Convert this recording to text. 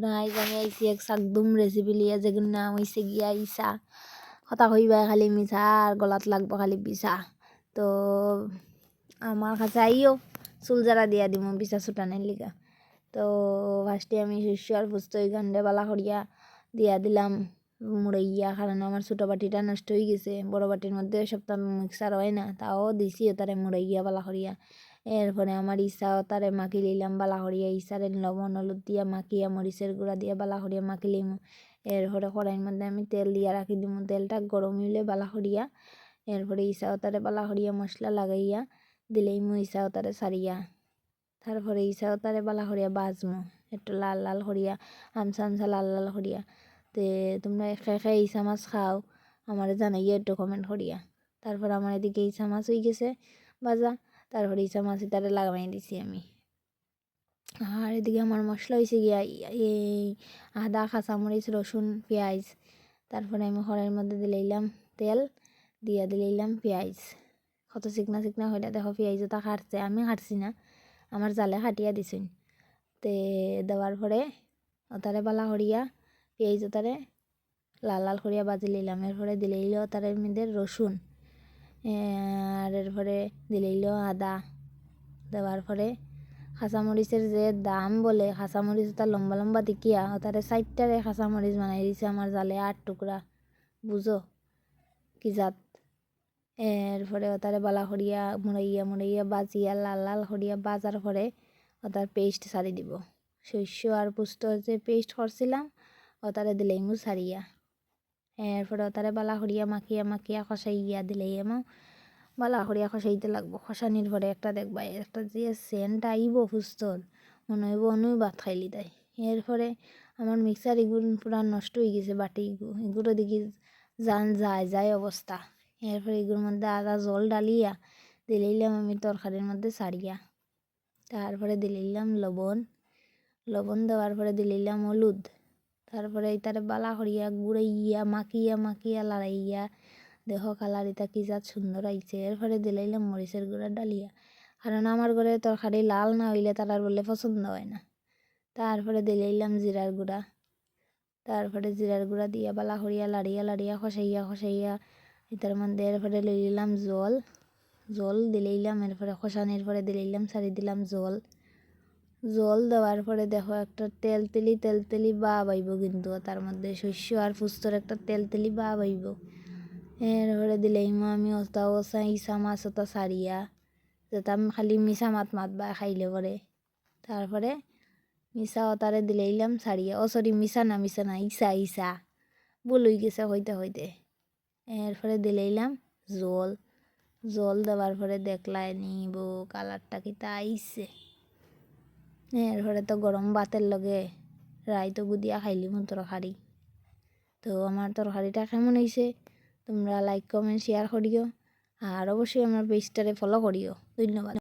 বন্ধুরা আইজ আমি আইছি এক সাকদুম রেসিপি লিয়ে যেগুলো নাম হইছে গিয়া ইসা কথা কইবা খালি মিঠা আর গলাত লাগবো খালি বিছা তো আমার কাছে আইও চুল জারা দিয়া দিম বিছা ছুটানের লিগা। তো ফার্স্টে আমি শস্য আর ওই গান্ডে বালা করিয়া দিয়া দিলাম। মুড়াইয়া কারণ আমার ছোটো বাটিটা নষ্ট হয়ে গেছে। বড় বাটির মধ্যে সপ্তাহ মিক্সার হয় না, তাও দিছি তারে মুড়াইয়া বালা করিয়া এরপরে আমার ইসা তারে মাখি লইলাম বালা করিয়া ইসারে লবণ, হলুদ দিয়া মাখিয়া মরিচের গুঁড়া দিয়া বালা করিয়া মাখি লিম। এরপরে কড়াইয়ের মধ্যে আমি তেল দিয়া রাখি দিম। তেলটা গরম হইলে বালা করিয়া, এরপরে ইসা তারে বালা করিয়া মশলা লাগাইয়া দিলেই মু ইসা তারে সারিয়া। তারপরে ইসা তারে বালা করিয়া বাজমু, একটু লাল লাল করিয়া আমসা আমসা লাল লাল করিয়া। তে তোমরা খেয়ে খেয়ে ইসা মাছ খাও, আমার জানাইয়া একটু কমেন্ট করিয়া। তারপর আমার এদিকে ইসা মাছ হয়ে গেছে বাজা তারপরে ইসা মাছ তারে লাগাই দিছি আমি। আর এদিকে আমার মশলা হয়েছে গিয়া এই আদা, কাঁচামরিচ, রসুন, পেঁয়াজ। তারপরে আমি খড়ের মধ্যে দিলাইলাম তেল, দিয়া দিলাইলাম পেঁয়াজ। কত চিকনা চিকনা হইলে, দেখো পেঁয়াজ ওটা কাটছে, আমি কাটছি না, আমার জালে কাটিয়া দিছেন। তে দেওয়ার পরে ওতারে বালা করিয়া পেঁয়াজ ওতারে লাল লাল করিয়া বাজি লইলাম। এরপরে দিলাইল ওতারের মধ্যে রসুন। আর এরপরে দিলাইল আদা। দেওয়ার পরে কাঁচামরিচের যে দাম বলে, কাঁচামরিচ তার লম্বা লম্বা দিকিয়া তারে সাইডটারে কাঁচামরিচ বানাই দিছে আমার জালে আট টুকরা বুঝো কি জাত? এরপরে ওতারে বালা করিয়া মুড়াইয়া মুড়াইয়া বাজিয়া, লাল লাল করিয়া বাজার পরে ওতার পেস্ট সারি দিব। শস্য আর পুষ্ট যে পেস্ট করছিলাম ওতারে দিলেই মু সারিয়া এরপরে ওতারে বালা করিয়া মাখিয়া মাখিয়া খসাইয়া দিলেই এমন বালা করিয়া খসাইতে লাগবো খসানির পরে একটা দেখবা, একটা যে সেন্ট আইব হুস্তল মনে হইব অনুই ভাত খাইলি তাই। এরপরে আমার মিক্সার এগুলো পুরা নষ্ট হয়ে গেছে বাটি এগুলো দেখি যান যায় যায় অবস্থা। এরপরে এগুলোর মধ্যে আদা জল ডালিয়া দিলাইলাম আমি তরকারির মধ্যে সারিয়া। তারপরে দিলাইলাম লবণ লবণ দেওয়ার পরে দিলাইলাম হলুদ। তারপরে তারে বালা করিয়া গুড়াইয়া, মাখিয়া মাখিয়া, লড়াইয়া, দেহ কালার এটা কি যা সুন্দর আইছে। এরপরে দিলাইলাম মরিচের গুঁড়া ডালিয়া। কারণ আমার ঘরে তরকারি লাল না হইলে তার বলে পছন্দ হয় না। তারপরে দিলাইলাম জিরার গুঁড়া। তারপরে জিরার গুঁড়া দিয়া বালা করিয়া, লাড়িয়া লাড়িয়া, খসাইয়া খসাইয়া এটার মধ্যে এরপরে লইলাম জল। জল দিলাইলাম, এরপরে খসানির পরে দিলাইলাম, সারি দিলাম জল। জল দেওয়ার পরে দেখো একটা তেল তেলি তেল তেলি বা বাইব কিন্তু। তার মধ্যে শস্য আর ফুস্তর একটা তেল তেলি বা বাইব এরপরে দিলেই আমি ওস্তা ওসা ইসা মাছ ওটা সারিয়া যেটা আমি খালি মিশা মাত মাত বা খাইলে পরে তারপরে মিশা ওতারে দিলাইলাম সারিয়া ও সরি মিশা না মিশা না ইসা ইসা হয়ে গেছে হইতে হইতে। এরপরে দিলাইলাম জল। জল দেওয়ার পরে দেখলাই নিব কালারটা কিতা আইসে এরপরে তো গরম ভাতের লগে রায় তো গুদিয়া খাইলিম তরকারি তো আমার তরকারিটা কেমন হয়েছে তোমরা লাইক কমেন্ট শেয়ার করিও আর অবশ্যই আমার পেজটারে ফলো করিও ধন্যবাদ।